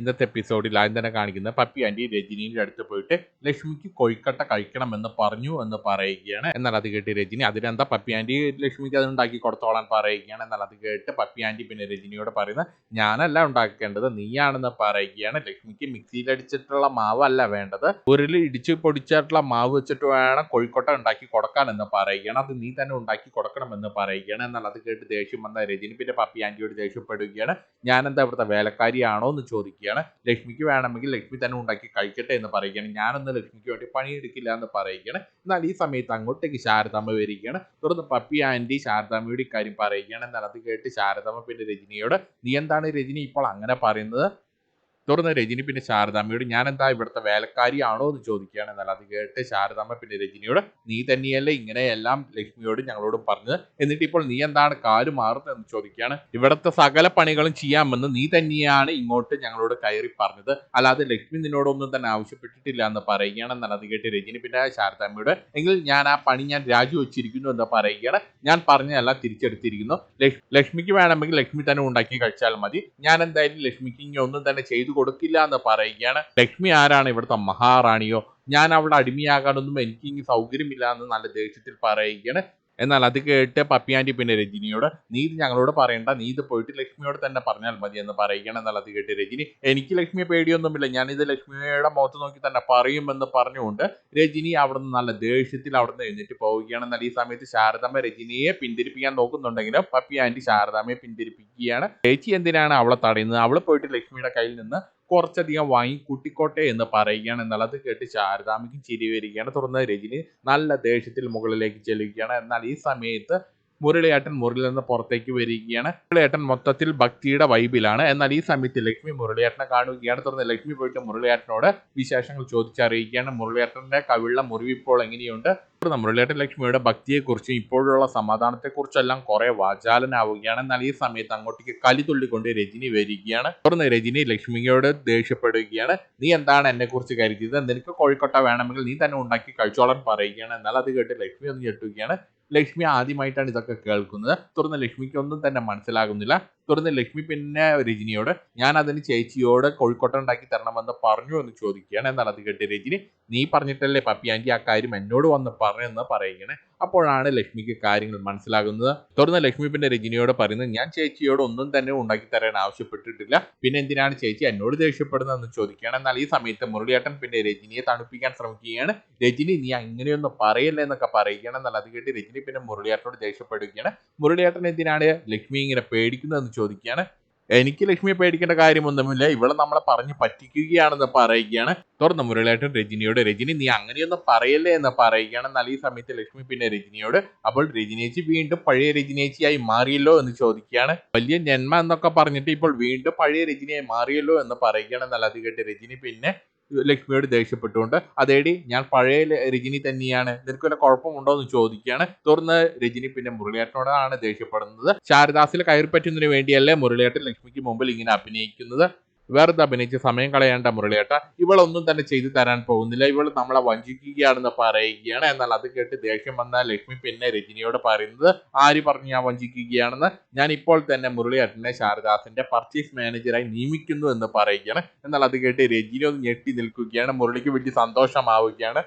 ഇന്നത്തെ എപ്പിസോഡിൽ ആദ്യം തന്നെ കാണിക്കുന്നത് പപ്പി ആന്റി രജനീന്റെ അടുത്ത് പോയിട്ട് ലക്ഷ്മിക്ക് കോഴിക്കട്ട കഴിക്കണം എന്ന് പറഞ്ഞു എന്ന് പറയുകയാണ്. എന്നാൽ അത് കേട്ട് രജനി അതിനെന്താ പപ്പി ആന്റി ലക്ഷ്മിക്ക് അത് ഉണ്ടാക്കി കൊടുത്തോളാൻ പറയുകയാണ്. എന്നാൽ അത് കേട്ട് പപ്പി ആന്റി പിന്നെ രജനിയോട് പറയുന്നത് ഞാനല്ല ഉണ്ടാക്കേണ്ടത് നീയാണെന്ന് പറയുകയാണ്. ലക്ഷ്മിക്ക് മിക്സിയിൽ മിക്സിയിലടിച്ചിട്ടുള്ള മാവല്ല വേണ്ടത്. ഉരുളിൽ ഇടിച്ച് പൊടിച്ചിട്ടുള്ള മാവ് വെച്ചിട്ട് വേണം കോഴിക്കോട്ട ഉണ്ടാക്കി കൊടുക്കാൻ എന്ന് പറയുകയാണ്. അത് നീ തന്നെ ഉണ്ടാക്കി കൊടുക്കണമെന്ന് പറയുകയാണ്. എന്നാൽ അത് കേട്ട് ദേഷ്യം വന്ന രജനി പിന്നെ പപ്പി ആന്റിയോട് ദേഷ്യപ്പെടുകയാണ് ഞാനെന്താ ഇവിടുത്തെ വേലക്കാരിയാണോ? എന്ന് ചോദിക്കുകയാണ് ലക്ഷ്മിക്ക് വേണമെങ്കിൽ ലക്ഷ്മി തന്നെ ഉണ്ടാക്കി കഴിക്കട്ടെ എന്ന് പറയുകയാണ്. ഞാനൊന്ന് ലക്ഷ്മിക്ക് വേണ്ടി പണിയെടുക്കില്ല എന്ന് പറയുകയാണ്. എന്നാൽ ഈ സമയത്ത് അങ്ങോട്ടേക്ക് ശാരദാമ്മ വരികയാണ്. തുടർന്ന് പപ്പി ആന്റി ശാരദാമ്മയുടെ കാര്യം പറയുകയാണ്. എന്നാൽ അത് കേട്ട് ശാരദാമ്മ പിന്നെ രജനിയോട് നീ എന്താണ് രജനി ഇപ്പോൾ അങ്ങനെ പറയുന്നത്? തുടർന്ന് രജനി പിന്നെ ശാരദാമ്മയോട് ഞാൻ എന്താ ഇവിടുത്തെ വേലക്കാരിയാണോ എന്ന് ചോദിക്കുകയാണ് എന്നാൽ അത് കേട്ട് ശാരദാമ്മ പിന്നെ രജനിയോട് നീ തന്നെയല്ലേ ഇങ്ങനെയെല്ലാം ലക്ഷ്മിയോട് ഞങ്ങളോടും പറഞ്ഞത്? എന്നിട്ട് ഇപ്പോൾ നീ എന്താണ് കാൽ മാറുന്നത്? എന്ന് ചോദിക്കുകയാണ്. ഇവിടുത്തെ സകല പണികളും ചെയ്യാമെന്ന് നീ തന്നെയാണ് ഇങ്ങോട്ട് ഞങ്ങളോട് കയറി പറഞ്ഞത്. അല്ലാതെ ലക്ഷ്മി നിന്നോടൊന്നും തന്നെ ആവശ്യപ്പെട്ടിട്ടില്ല എന്ന് പറയുകയാണ് എന്നാൽ അത് കേട്ട് രജനി പിന്നെ ശാരദാമ്മയോട് എങ്കിൽ ഞാൻ ആ പണി ഞാൻ രാജിവെച്ചിരിക്കുന്നു എന്ന് പറയുകയാണ്. ഞാൻ പറഞ്ഞതെല്ലാം തിരിച്ചെടുത്തിരിക്കുന്നു. ലക്ഷ്മിക്ക് വേണമെങ്കിൽ ലക്ഷ്മി തന്നെ ഉണ്ടാക്കി കഴിച്ചാൽ മതി. ഞാൻ എന്തായാലും ലക്ഷ്മിക്ക് ഇനി ഒന്നും തന്നെ ചെയ്തു കൊടുക്കില്ല എന്ന് പറയുകയാണ്. ലക്ഷ്മി ആരാണ് ഇവിടുത്തെ മഹാറാണിയോ? ഞാൻ അവളുടെ അടിമയാകാനൊന്നും എനിക്ക് ഇനി സൗകര്യമില്ല എന്ന് നല്ല ദേഷ്യത്തിൽ പറയുകയാണ്. എന്നാൽ അത് കേട്ട് പപ്പിയാന്റി പിന്നെ രജനിയോട് നീ ഇത് ഞങ്ങളോട് പറയണ്ട. നീ ഇത് പോയിട്ട് ലക്ഷ്മിയോട് തന്നെ പറഞ്ഞാൽ മതി എന്ന് പറയുകയാണ് എന്നാൽ അത് കേട്ട് രജനി എനിക്ക് ലക്ഷ്മിയെ പേടിയൊന്നുമില്ല. ഞാനിത് ലക്ഷ്മിയുടെ മുഖത്ത് നോക്കി തന്നെ പറയുമെന്ന് പറഞ്ഞുകൊണ്ട് രജനി അവിടുന്ന് നല്ല ദേഷ്യത്തിൽ അവിടുന്ന് എഴുന്നേറ്റ് പോവുകയാണ്. എന്നാൽ ഈ സമയത്ത് ശാരദാമ്മ രജനിയെ പിന്തിരിപ്പിക്കാൻ നോക്കുന്നുണ്ടെങ്കിലും പപ്പി ശാരദാമ്മയെ പിന്തിരിപ്പിക്കുകയാണ്. ചേച്ചി എന്തിനാണ് അവളെ തടയുന്നത്? അവൾ പോയിട്ട് ലക്ഷ്മിയുടെ കയ്യിൽ നിന്ന് കുറച്ചധികം വാങ്ങി കൂട്ടിക്കോട്ടെ എന്ന് പറയുകയാണ്. എന്നുള്ളത് കേട്ട് ശാരദാമ്മയ്ക്ക് ചിരി വരികയാണ്. തുടർന്ന് രജനി നല്ല ദേഷ്യത്തിൽ മുകളിലേക്ക് ചെല്ലുകയാണ്. എന്നാൽ ഈ സമയത്ത് മുരളിയേട്ടൻ മുറിയിൽ നിന്ന് പുറത്തേക്ക് വരികയാണ്. മുരളിയേട്ടൻ മൊത്തത്തിൽ ഭക്തിയുടെ വൈബിലാണ്. എന്നാൽ ഈ സമയത്ത് ലക്ഷ്മി മുരളിയേട്ടനെ കാണുകയാണ്. തുടർന്ന് ലക്ഷ്മി പോയിട്ട് മുരളിയേട്ടനോട് വിശേഷങ്ങൾ ചോദിച്ചറിയിക്കുകയാണ് മുരളിയേട്ടന്റെ കവിള്ള മുറിവിപ്പോൾ എങ്ങനെയുണ്ട്? തുടർന്ന് മുരളിയേട്ടൻ ലക്ഷ്മിയുടെ ഭക്തിയെക്കുറിച്ചും ഇപ്പോഴുള്ള സമാധാനത്തെക്കുറിച്ചെല്ലാം കുറെ വാചാലനാവുകയാണ്. എന്നാൽ ഈ സമയത്ത് അങ്ങോട്ടേക്ക് കലി തുള്ളിക്കൊണ്ട് രജനി വരികയാണ്. തുടർന്ന് രജനി ലക്ഷ്മിയോട് ദേഷ്യപ്പെടുകയാണ്. നീ എന്താണ് എന്നെ കുറിച്ച് കരുതിയത്? നിനക്ക് കോഴിക്കോട്ട വേണമെങ്കിൽ നീ തന്നെ ഉണ്ടാക്കി കഴിച്ചോളാൻ പറയുകയാണ്. എന്നാൽ അത് കേട്ട് ലക്ഷ്മി ഒന്ന് ഞെട്ടുകയാണ്. ലക്ഷ്മി ആദ്യമായിട്ടാണ് ഇതൊക്കെ കേൾക്കുന്നത്. തുടർന്ന് ലക്ഷ്മിക്ക് ഒന്നും തന്നെ മനസ്സിലാകുന്നില്ല. തുടർന്ന് ലക്ഷ്മി പിന്നെ രജനിയോട് ഞാൻ അതിന് ചേച്ചിയോട് കോഴിക്കോട്ട ഉണ്ടാക്കി തരണമെന്ന് പറഞ്ഞു എന്ന് ചോദിക്കുകയാണ്. എന്നാൽ അത് കേട്ട് രജനി. നീ പറഞ്ഞിട്ടല്ലേ പപ്പി ആന്റി ആ കാര്യം എന്നോട് വന്ന് പറഞ്ഞെന്ന് പറയുകയാണ്. അപ്പോഴാണ് ലക്ഷ്മിക്ക് കാര്യങ്ങൾ മനസ്സിലാകുന്നത്. തുടർന്ന് ലക്ഷ്മി പിന്നെ രജനിയോട് പറയുന്നത് ഞാൻ ചേച്ചിയോട് ഒന്നും തന്നെ ഉണ്ടാക്കി തരാൻ ആവശ്യപ്പെട്ടിട്ടില്ല. പിന്നെ എന്തിനാണ് ചേച്ചി എന്നോട് ദേഷ്യപ്പെടുന്നത് എന്ന് ചോദിക്കുകയാണ്. എന്നാൽ ഈ സമയത്ത് മുരളിയേട്ടൻ പിന്നെ രജനിയെ തണുപ്പിക്കാൻ ശ്രമിക്കുകയാണ്. രജനി നീ അങ്ങനെയൊന്നും പറയല്ലേ എന്നൊക്കെ പറയുകയാണ്. എന്നാൽ അത് കേട്ട് രജനി പിന്നെ മുരളിയേട്ടനോട് ദേഷ്യപ്പെടുകയാണ്. മുരളിയേട്ടൻ എന്തിനാണ് ലക്ഷ്മി ഇങ്ങനെ പേടിക്കുന്നതെന്ന് ചോദിക്കുകയാണ്. എനിക്ക് ലക്ഷ്മിയെ പേടിക്കേണ്ട കാര്യമൊന്നുമില്ല. ഇവിടെ നമ്മളെ പറഞ്ഞ് പറ്റിക്കുകയാണെന്ന് പറയുകയാണ്. തുറന്ന മുരളിയായിട്ട് രജനിയോട് രജനി നീ അങ്ങനെയൊന്നും പറയല്ലേ എന്ന് പറയുകയാണ്. എന്നാൽ ഈ സമയത്ത് ലക്ഷ്മി പിന്നെ രജനിയോട് അപ്പോൾ രജനേച്ചി വീണ്ടും പഴയ രജനേച്ചിയായി മാറിയല്ലോ എന്ന് ചോദിക്കുകയാണ്. വലിയ ജന്മ എന്നൊക്കെ പറഞ്ഞിട്ട് ഇപ്പോൾ വീണ്ടും പഴയ രജനിയായി മാറിയല്ലോ എന്ന് പറയുകയാണ്. എന്നാൽ അത് കേട്ട് രജനി പിന്നെ ലക്ഷ്മിയോട് ദേഷ്യപ്പെട്ടുകൊണ്ട് അതേടി ഞാൻ പഴയ രജനി തന്നെയാണ്. നിനക്ക് വല്ല കുഴപ്പമുണ്ടോ എന്ന് ചോദിക്കുകയാണ്. തുടർന്ന് രജനി പിന്നെ മുരളിയേട്ടനോടാണ് ദേഷ്യപ്പെടുന്നത്. ശാരദാസിൽ കയറി പറ്റുന്നതിന് വേണ്ടിയല്ലേ മുരളിയേട്ടൻ ലക്ഷ്മിക്ക് മുമ്പിൽ ഇങ്ങനെ അഭിനയിക്കുന്നത്? വെറുതെ അഭിനയിച്ച് സമയം കളയേണ്ട മുരളിയേട്ട. ഇവളൊന്നും തന്നെ ചെയ്തു തരാൻ പോകുന്നില്ല. ഇവൾ നമ്മളെ വഞ്ചിക്കുകയാണെന്ന് പറയുകയാണ്. എന്നാൽ അത് കേട്ട് ദേഷ്യം വന്ന ലക്ഷ്മി പിന്നെ രജനിയോട് പറയുന്നത് ആര് പറഞ്ഞു ഞാൻ വഞ്ചിക്കുകയാണെന്ന്? ഞാൻ ഇപ്പോൾ തന്നെ മുരളിയേട്ടനെ ശാരദാസിന്റെ പർച്ചേസ് മാനേജറായി നിയമിക്കുന്നു എന്ന് പറയുകയാണ്. എന്നാൽ അത് കേട്ട് രജനി ഒന്ന് ഞെട്ടി നിൽക്കുകയാണ്. മുരളിക്ക് വലിയ സന്തോഷമാവുകയാണ്.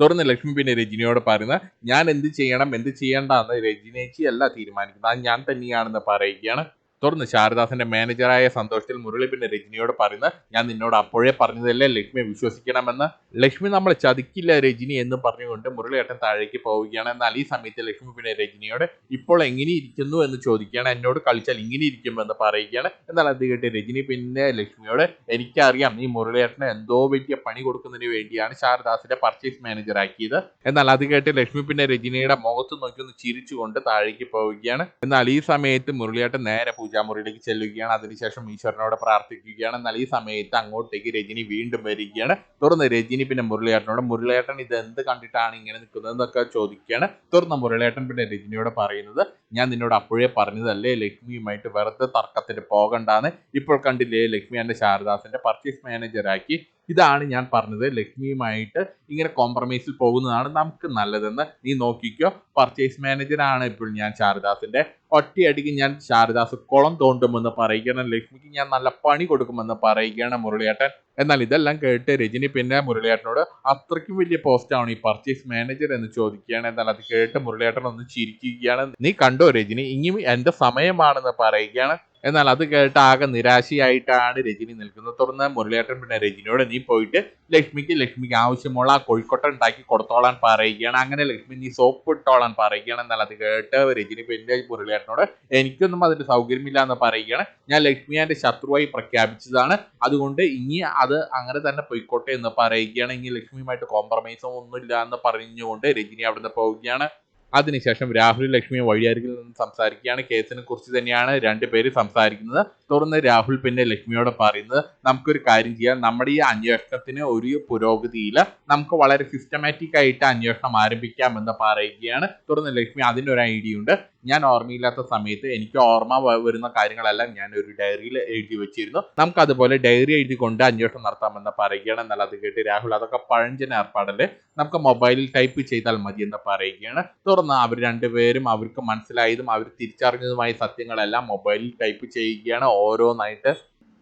തുടർന്ന് ലക്ഷ്മി പിന്നെ രജനിയോട് പറയുന്നത് ഞാൻ എന്ത് ചെയ്യണം? എന്ത് ചെയ്യേണ്ട എന്ന് രജനേച്ചി അല്ല തീരുമാനിക്കുന്നത്. അത് ഞാൻ തന്നെയാണെന്ന് പറയുകയാണ്. തുടർന്ന് ശാരദാസിന്റെ മാനേജറായ സന്തോഷത്തിൽ മുരളി പിന്നെ രജനിയോട് പറയുന്നത് ഞാൻ നിന്നോട് അപ്പോഴേ പറഞ്ഞതല്ലേ ലക്ഷ്മിയെ വിശ്വസിക്കണമെന്ന്. ലക്ഷ്മി നമ്മളെ ചതിക്കില്ല രജനി എന്ന് പറഞ്ഞുകൊണ്ട് മുരളിയേട്ടൻ താഴേക്ക് പോവുകയാണ്. എന്നാൽ ഈ സമയത്ത് ലക്ഷ്മി പിന്നെ രജനിയോട് ഇപ്പോൾ എങ്ങനെ ഇരിക്കുന്നു എന്ന് ചോദിക്കുകയാണ്. എന്നോട് കളിച്ചാൽ ഇങ്ങനെ ഇരിക്കുമെന്ന് പറയുകയാണ്. എന്നാൽ അത് കേട്ട് രജനി പിന്നെ ലക്ഷ്മിയോട് എനിക്കറിയാം ഈ മുരളിയേട്ടന് എന്തോ വലിയ പണി കൊടുക്കുന്നതിന് വേണ്ടിയാണ് ശാരദാസിന്റെ പർച്ചേസ് മാനേജർ ആക്കിയത്. എന്നാൽ അത് കേട്ട് ലക്ഷ്മി പിന്നെ രജനിയുടെ മുഖത്ത് നോക്കി ഒന്ന് ചിരിച്ചുകൊണ്ട് താഴേക്ക് പോവുകയാണ്. എന്നാൽ ഈ സമയത്ത് മുരളിയേട്ടൻ നേരെ പൂജാമുറിയിലേക്ക് ചെല്ലുകയാണ്. അതിനുശേഷം ഈശ്വരനോട് പ്രാർത്ഥിക്കുകയാണ്. എന്നാൽ ഈ സമയത്ത് അങ്ങോട്ടേക്ക് രജനി വീണ്ടും വരികയാണ്. തുടർന്ന് രജനി പിന്നെ മുരളിയേട്ടനോട് മുരളിയേട്ടൻ ഇത് എന്ത് കണ്ടിട്ടാണ് ഇങ്ങനെ നിൽക്കുന്നത് എന്നൊക്കെ ചോദിക്കുകയാണ്. തുടർന്ന് മുരളിയേട്ടൻ പിന്നെ രജനിയോട് പറയുന്നത് ഞാൻ നിന്നോട് അപ്പോഴേ പറഞ്ഞതല്ലേ ലക്ഷ്മിയുമായിട്ട് വെറുതെ തർക്കത്തിന് പോകണ്ടാന്ന്. ഇപ്പോൾ കണ്ടില്ലേ ലക്ഷ്മി എന്റെ ശാരദാസിന്റെ പർച്ചേസ് മാനേജറാക്കി ഇതാണ് ഞാൻ പറഞ്ഞത്. ലക്ഷ്മിയുമായിട്ട് ഇങ്ങനെ കോംപ്രമൈസിൽ പോകുന്നതാണ് നമുക്ക് നല്ലതെന്ന് നീ നോക്കിക്കോ. പർച്ചേസ് മാനേജറാണ് ഇപ്പോൾ ഞാൻ ശാരദാസിന്റെ. ഒറ്റയടിക്ക് ഞാൻ ശാരദാസ് കുളം തോണ്ടുമെന്ന് പറയുകയാണ്. ലക്ഷ്മിക്ക് ഞാൻ നല്ല പണി കൊടുക്കുമെന്ന് പറയുകയാണ് മുരളിയേട്ടൻ. എന്നാൽ ഇതെല്ലാം കേട്ട് രജനി പിന്നെ മുരളിയേട്ടനോട് അത്രയ്ക്കും വലിയ പോസ്റ്റാണ് ഈ പർച്ചേസ് മാനേജർ എന്ന് ചോദിക്കുകയാണ്. എന്നാൽ അത് കേട്ട് മുരളിയേട്ടൻ ഒന്ന് ചിരിക്കുകയാണ്. നീ കണ്ടോ രജനി? ഇനിയും എന്റെ സമയമാണെന്ന് പറയുകയാണ്. എന്നാൽ അത് കേട്ട് ആകെ നിരാശയായിട്ടാണ് രജനി നിൽക്കുന്നത്. തുടർന്ന് മുരളിയേട്ടൻ പിന്നെ രജനിയോട് നീ പോയിട്ട് ലക്ഷ്മിക്ക് ലക്ഷ്മിക്ക് ആവശ്യമുള്ള ആ കോഴിക്കോട്ട ഉണ്ടാക്കി കൊടുത്തോളാൻ പറയുകയാണ്. അങ്ങനെ ലക്ഷ്മി നീ സോപ്പ് ഇട്ടോളാൻ പറയുകയാണ്. എന്നാൽ അത് കേട്ട് രജനി പിന്നെ മുരളിയേട്ടനോട് എനിക്കൊന്നും അതിന്റെ സൗകര്യമില്ല എന്ന് പറയുകയാണ്. ഞാൻ ലക്ഷ്മി എന്റെ ശത്രുവായി പ്രഖ്യാപിച്ചതാണ്. അതുകൊണ്ട് ഇനി അത് അങ്ങനെ തന്നെ പൊയ്ക്കോട്ടെ എന്ന് പറയുകയാണ്. ഇനി ലക്ഷ്മിയുമായിട്ട് കോംപ്രമൈസോ ഒന്നുമില്ല എന്ന് പറഞ്ഞുകൊണ്ട് രജനി അവിടുന്ന് പോവുകയാണ്. അതിനുശേഷം രാഹുൽ ലക്ഷ്മി വഴിയരികിൽ നിന്ന് സംസാരിക്കുകയാണ്. കേസിനെ കുറിച്ച് തന്നെയാണ് രണ്ടുപേര് സംസാരിക്കുന്നത്. തുടർന്ന് രാഹുൽ പിന്നെ ലക്ഷ്മിയോട് പറയുന്നത് നമുക്കൊരു കാര്യം ചെയ്യാം. നമ്മുടെ ഈ അന്വേഷണത്തിന് ഒരു പുരോഗതിയില്ല. നമുക്ക് വളരെ സിസ്റ്റമാറ്റിക് ആയിട്ട് അന്വേഷണം ആരംഭിക്കാമെന്ന് പറയുകയാണ്. തുടർന്ന് ലക്ഷ്മി അതിനൊരു ഐഡിയ ഉണ്ട്. ഞാൻ ഓർമ്മയില്ലാത്ത സമയത്ത് എനിക്ക് ഓർമ്മ വരുന്ന കാര്യങ്ങളെല്ലാം ഞാൻ ഒരു ഡയറിയിൽ എഴുതി വെച്ചിരുന്നു. നമുക്ക് അതുപോലെ ഡയറി എഴുതി കൊണ്ട് അന്വേഷണം നടത്താമെന്ന് പറയുകയാണ്. എന്നാൽ അത് കേട്ട് രാഹുൽ അതൊക്കെ പഴഞ്ചൻ ഏർപ്പാടല്ലേ? നമുക്ക് മൊബൈലിൽ ടൈപ്പ് ചെയ്താൽ മതി എന്ന് പറയുകയാണ്. തുടർന്ന് അവർ രണ്ടുപേരും അവർക്ക് മനസ്സിലായതും അവർ തിരിച്ചറിഞ്ഞതുമായ സത്യങ്ങളെല്ലാം മൊബൈലിൽ ടൈപ്പ് ചെയ്യുകയാണ്. ഓരോന്നായിട്ട്.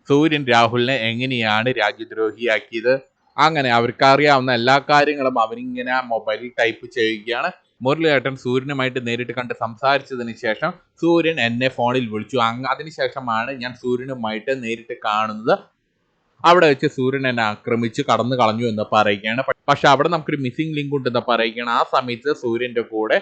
സൂര്യൻ രാഹുലിനെ എങ്ങനെയാണ് രാജ്യദ്രോഹിയാക്കിയത്? അങ്ങനെ അവർക്ക് അറിയാവുന്ന എല്ലാ കാര്യങ്ങളും അവരിങ്ങനെ മൊബൈലിൽ ടൈപ്പ് ചെയ്യുകയാണ്. മുരളിയേട്ടൻ സൂര്യനുമായിട്ട് നേരിട്ട് കണ്ട് സംസാരിച്ചതിന് ശേഷം സൂര്യൻ എന്നെ ഫോണിൽ വിളിച്ചു. അങ്ങ് അതിനുശേഷമാണ് ഞാൻ സൂര്യനുമായിട്ട് നേരിട്ട് കാണുന്നത്. അവിടെ വെച്ച് സൂര്യൻ എന്നെ ആക്രമിച്ച് കടന്നു കളഞ്ഞു എന്ന് പറയുകയാണ്. പക്ഷെ അവിടെ നമുക്കൊരു മിസ്സിംഗ് ലിങ്ക് ഉണ്ടെന്ന് പറയുകയാണ്. ആ സമയത്ത് സൂര്യന്റെ കൂടെ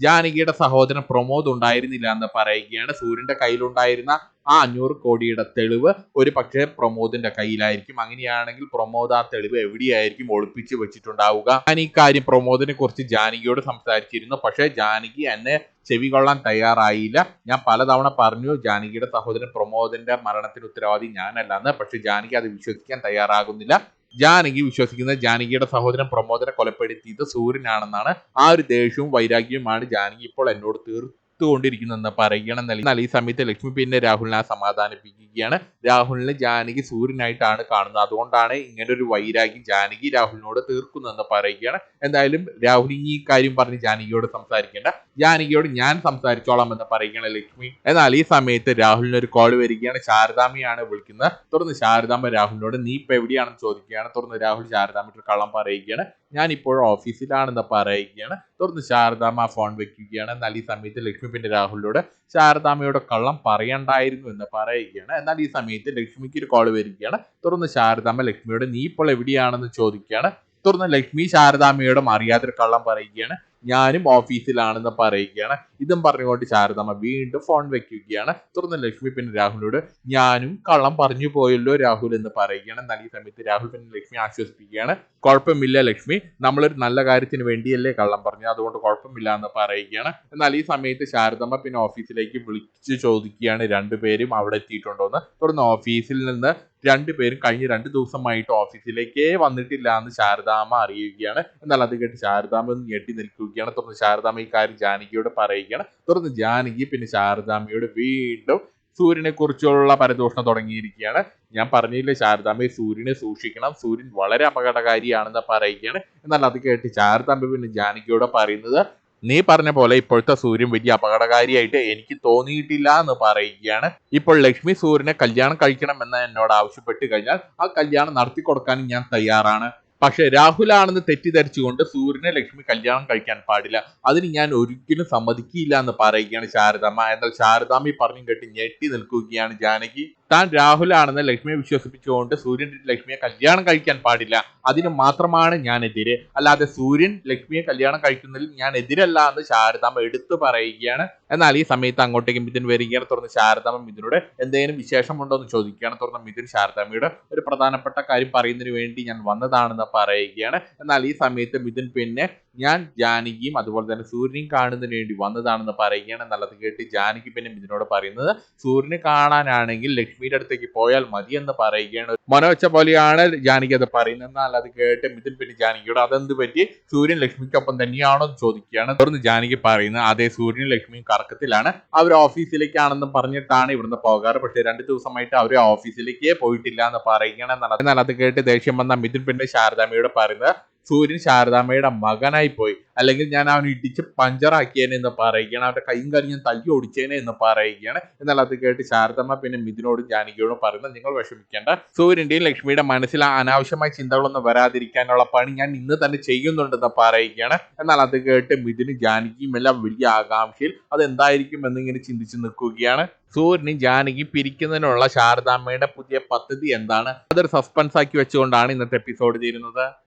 ജാനകിയുടെ സഹോദരൻ പ്രമോദ് ഉണ്ടായിരുന്നില്ല എന്ന് പറയുകയാണ്. സൂര്യന്റെ കയ്യിലുണ്ടായിരുന്ന ആ അഞ്ഞൂറ് കോടിയുടെ തെളിവ് ഒരു പക്ഷേ പ്രമോദിന്റെ കയ്യിലായിരിക്കും. അങ്ങനെയാണെങ്കിൽ പ്രമോദ് ആ തെളിവ് എവിടെയായിരിക്കും ഒളിപ്പിച്ച് വെച്ചിട്ടുണ്ടാവുക? ഞാൻ ഈ കാര്യം പ്രമോദിനെ കുറിച്ച് ജാനകിയോട് സംസാരിച്ചിരുന്നു. പക്ഷേ ജാനകി എന്നെ ചെവി കൊള്ളാൻ തയ്യാറായില്ല. ഞാൻ പലതവണ പറഞ്ഞു ജാനകിയുടെ സഹോദരൻ പ്രമോദിന്റെ മരണത്തിന് ഉത്തരവാദി ഞാനല്ലാന്ന് പക്ഷെ ജാനകി അത് വിശ്വസിക്കാൻ തയ്യാറാകുന്നില്ല. ജാനകി വിശ്വസിക്കുന്നത് ജാനകിയുടെ സഹോദരൻ പ്രമോദനെ കൊലപ്പെടുത്തിയത് സൂര്യനാണെന്നാണ്. ആ ഒരു ദേഷ്യവും വൈരാഗ്യവുമാണ് ജാനകി ഇപ്പോൾ എന്നോട് തീർത്തുകൊണ്ടിരിക്കുന്നതെന്ന് പറയുകയാണ് എന്നാൽ എന്നാൽ ഈ സമയത്ത് ലക്ഷ്മി പിന്നെ രാഹുലിനെ സമാധാനിപ്പിക്കുകയാണ്. രാഹുലിനെ ജാനകി സൂര്യനായിട്ടാണ് കാണുന്നത്. അതുകൊണ്ടാണ് ഇങ്ങനെ ഒരു വൈരാഗ്യം ജാനകി രാഹുലിനോട് തീർക്കുന്നതെന്ന് പറയുകയാണ്. എന്തായാലും രാഹുൽ ഈ കാര്യം പറഞ്ഞ് ജാനകിയോട് സംസാരിക്കേണ്ട. ജാനകിയോട് ഞാൻ സംസാരിച്ചോളാം എന്ന് പറയുകയാണ് ലക്ഷ്മി. എന്നാൽ ഈ സമയത്ത് രാഹുലിന് ഒരു കോൾ വരികയാണ്. ശാരദാമ്മയാണ് വിളിക്കുന്നത്. തുടർന്ന് ശാരദാമ്മ രാഹുലിനോട് നീ ഇപ്പൊ എവിടെയാണെന്ന് ചോദിക്കുകയാണ്? തുടർന്ന് രാഹുൽ ശാരദാമ്മയ്ക്ക് കള്ളം പറയുകയാണ്. ഞാൻ ഇപ്പോൾ ഓഫീസിലാണെന്ന് പറയുകയാണ്. തുടർന്ന് ശാരദാമ്മ ഫോൺ വെക്കുകയാണ്. എന്നാൽ ഈ സമയത്ത് ലക്ഷ്മി പിന്നെ രാഹുലിനോട് ശാരദാമ്മയോട് കള്ളം പറയണ്ടായിരുന്നു എന്ന് പറയുകയാണ്. എന്നാൽ ഈ സമയത്ത് ലക്ഷ്മിക്ക് ഒരു കോൾ വരികയാണ്. തുടർന്ന് ശാരദാമ്മ ലക്ഷ്മിയോട് നീ ഇപ്പോൾ എവിടെയാണെന്ന് ചോദിക്കുകയാണ്? തുടർന്ന് ലക്ഷ്മി ശാരദാമ്മയോടും അറിയാത്തൊരു കള്ളം പറയുകയാണ്. ഞാനും ഓഫീസിലാണെന്ന് പറയുകയാണ്. ഇതും പറഞ്ഞുകൊണ്ട് ശാരദാമ്മ വീണ്ടും ഫോൺ വെക്കുകയാണ്. തുടർന്ന് ലക്ഷ്മി പിന്നെ രാഹുലിനോട് ഞാനും കള്ളം പറഞ്ഞു പോയല്ലോ രാഹുൽ എന്ന് പറയുകയാണ്. എന്നാൽ ഈ സമയത്ത് രാഹുൽ പിന്നെ ലക്ഷ്മി ആശ്വസിപ്പിക്കുകയാണ്. കുഴപ്പമില്ല ലക്ഷ്മി നമ്മളൊരു നല്ല കാര്യത്തിന് വേണ്ടിയല്ലേ കള്ളം പറഞ്ഞു അതുകൊണ്ട് കുഴപ്പമില്ല എന്ന് പറയുകയാണ്. എന്നാൽ ഈ സമയത്ത് ശാരദമ്മ പിന്നെ ഓഫീസിലേക്ക് വിളിച്ച് ചോദിക്കുകയാണ്. രണ്ടുപേരും അവിടെ എത്തിയിട്ടുണ്ടോ എന്ന് തുടർന്ന് ഓഫീസിൽ നിന്ന് രണ്ടുപേരും കഴിഞ്ഞ രണ്ട് ദിവസമായിട്ട് ഓഫീസിലേക്കേ വന്നിട്ടില്ല എന്ന് ശാരദാമ്മ അറിയുകയാണ്. എന്നാൽ അത് കേട്ട് ശാരദാമ്മ ഒന്ന് ഞെട്ടി നിൽക്കുകയാണ് തുടർന്ന് ശാരദാമ്മ ഈ കാര്യം ജാനകിയോട് പറയുകയാണ്. തുടർന്ന് ജാനകി പിന്നെ ശാരദാമ്മയോട് വീണ്ടും സൂര്യനെ കുറിച്ചുള്ള പരദൂഷണം തുടങ്ങിയിരിക്കുകയാണ്. ഞാൻ പറഞ്ഞില്ലേ ശാരദാമ്മയെ സൂര്യനെ സൂക്ഷിക്കണം. സൂര്യൻ വളരെ അപകടകാരിയാണെന്ന് പറയുകയാണ്. എന്നാൽ അത് കേട്ട് ശാരദാമ്മ പിന്നെ ജാനകിയോട് പറയുന്നത് നീ പറഞ്ഞ പോലെ ഇപ്പോഴത്തെ സൂര്യൻ വലിയ അപകടകാരിയായിട്ട് എനിക്ക് തോന്നിയിട്ടില്ല എന്ന് പറയുകയാണ്. ഇപ്പോൾ ലക്ഷ്മി സൂര്യനെ കല്യാണം കഴിക്കണം എന്ന് എന്നോട് ആവശ്യപ്പെട്ട് കഴിഞ്ഞാൽ ആ കല്യാണം നടത്തി കൊടുക്കാനും ഞാൻ തയ്യാറാണ്. പക്ഷെ രാഹുലാണെന്ന് തെറ്റിദ്ധരിച്ചുകൊണ്ട് സൂര്യനെ ലക്ഷ്മി കല്യാണം കഴിക്കാൻ പാടില്ല. അതിന് ഞാൻ ഒരിക്കലും സമ്മതിക്കില്ല എന്ന് പറയുകയാണ് ശാരദാമ്മ. എന്നാൽ ശാരദാമ്മ പറഞ്ഞു കേട്ട് ഞെട്ടി നിൽക്കുകയാണ് ജാനകി. താൻ രാഹുലാണെന്ന് ലക്ഷ്മിയെ വിശ്വസിപ്പിച്ചുകൊണ്ട് സൂര്യൻ ലക്ഷ്മിയെ കല്യാണം കഴിക്കാൻ പാടില്ല. അതിന് മാത്രമാണ് ഞാൻ എതിര് അല്ലാതെ സൂര്യൻ ലക്ഷ്മിയെ കല്യാണം കഴിക്കുന്നതിൽ ഞാൻ എതിരല്ല എന്ന് ശാരദാമ്മ എടുത്തു പറയുകയാണ്. എന്നാൽ ഈ സമയത്ത് അങ്ങോട്ടേക്ക് മിഥുൻ വരികയാണ്. തുറന്ന് ശാരദാമ്മ മിഥുനോട് എന്തെങ്കിലും വിശേഷമുണ്ടോ എന്ന് ചോദിക്കുകയാണ്. തുറന്ന് മിഥുൻ ശാരദാമ്മയുടെ ഒരു പ്രധാനപ്പെട്ട കാര്യം പറയുന്നതിന് വേണ്ടി ഞാൻ വന്നതാണെന്ന് പറയുകയാണ്. എന്നാൽ ഈ സമയത്ത് മിഥുൻ പിന്നെ ഞാൻ ജാനകിയും അതുപോലെ തന്നെ സൂര്യനെയും കാണുന്നതിന് വേണ്ടി വന്നതാണെന്ന് പറയുകയാണ് എന്നുള്ളത് കേട്ട് ജാനകി പിന്നെ മിഥുനോട് പറയുന്നത് സൂര്യനെ കാണാനാണെങ്കിൽ ലക്ഷ്മി ലക്ഷ്മിയുടെ അടുത്തേക്ക് പോയാൽ മതി എന്ന് പറയുകയാണ്. മനോച്ച പോലെയാണ് ജാനകി അത് പറയുന്നത്. എന്നാൽ അത് കേട്ട് മിഥുൻ പിന്നെ ജാനകിയോട് അതെന്ത് പറ്റി? സൂര്യൻ ലക്ഷ്മിക്കൊപ്പം തന്നെയാണോ? എന്ന് ചോദിക്കുകയാണ്. തുടർന്ന് ജാനകി പറയുന്നത് അതേ സൂര്യൻ ലക്ഷ്മിയും കറക്കത്തിലാണ്. അവർ ഓഫീസിലേക്കാണെന്നും പറഞ്ഞിട്ടാണ് ഇവിടുന്ന് പോകാറ്. പക്ഷേ രണ്ട് ദിവസമായിട്ട് അവർ ഓഫീസിലേക്ക് പോയിട്ടില്ല എന്ന് പറയുകയാണ്. എന്നാൽ അത് കേട്ട് ദേഷ്യം വന്ന മിഥുൻ പിന്നെ ശാരദാമ്മയോട് പറയുന്നത് സൂര്യൻ ശാരദാമ്മയുടെ മകനായി പോയി അല്ലെങ്കിൽ ഞാൻ അവൻ ഇടിച്ച് പഞ്ചറാക്കിയേനെ എന്ന് പറയുകയാണ്. അവന്റെ കൈയും കാലും ഞാൻ തല്ലി ഓടിച്ചേനെ എന്ന് പറയുകയാണ്. എന്നാൽ അത് കേട്ട് ശാരദമ്മ പിന്നെ മിഥുനോടും ജാനകിയോടും പറയുന്നത് നിങ്ങൾ വിഷമിക്കേണ്ട. സൂര്യന്റെയും ലക്ഷ്മിയുടെ മനസ്സിൽ അനാവശ്യമായ ചിന്തകളൊന്നും വരാതിരിക്കാനുള്ള പണി ഞാൻ ഇന്ന് തന്നെ ചെയ്യുന്നുണ്ടെന്ന് പറയുകയാണ്. എന്നാൽ അത് കേട്ട് മിഥുനും ജാനകിയും എല്ലാം വലിയ ആകാംക്ഷയിൽ അതെന്തായിരിക്കും എന്നിങ്ങനെ ചിന്തിച്ച് നിൽക്കുകയാണ്. സൂര്യനും ജാനകി പിരിക്കുന്നതിനുള്ള ശാരദാമ്മയുടെ പുതിയ പദ്ധതി എന്താണ്? അതൊരു സസ്പെൻസ് ആക്കി വെച്ചുകൊണ്ടാണ് ഇന്നത്തെ എപ്പിസോഡ് തീരുന്നത്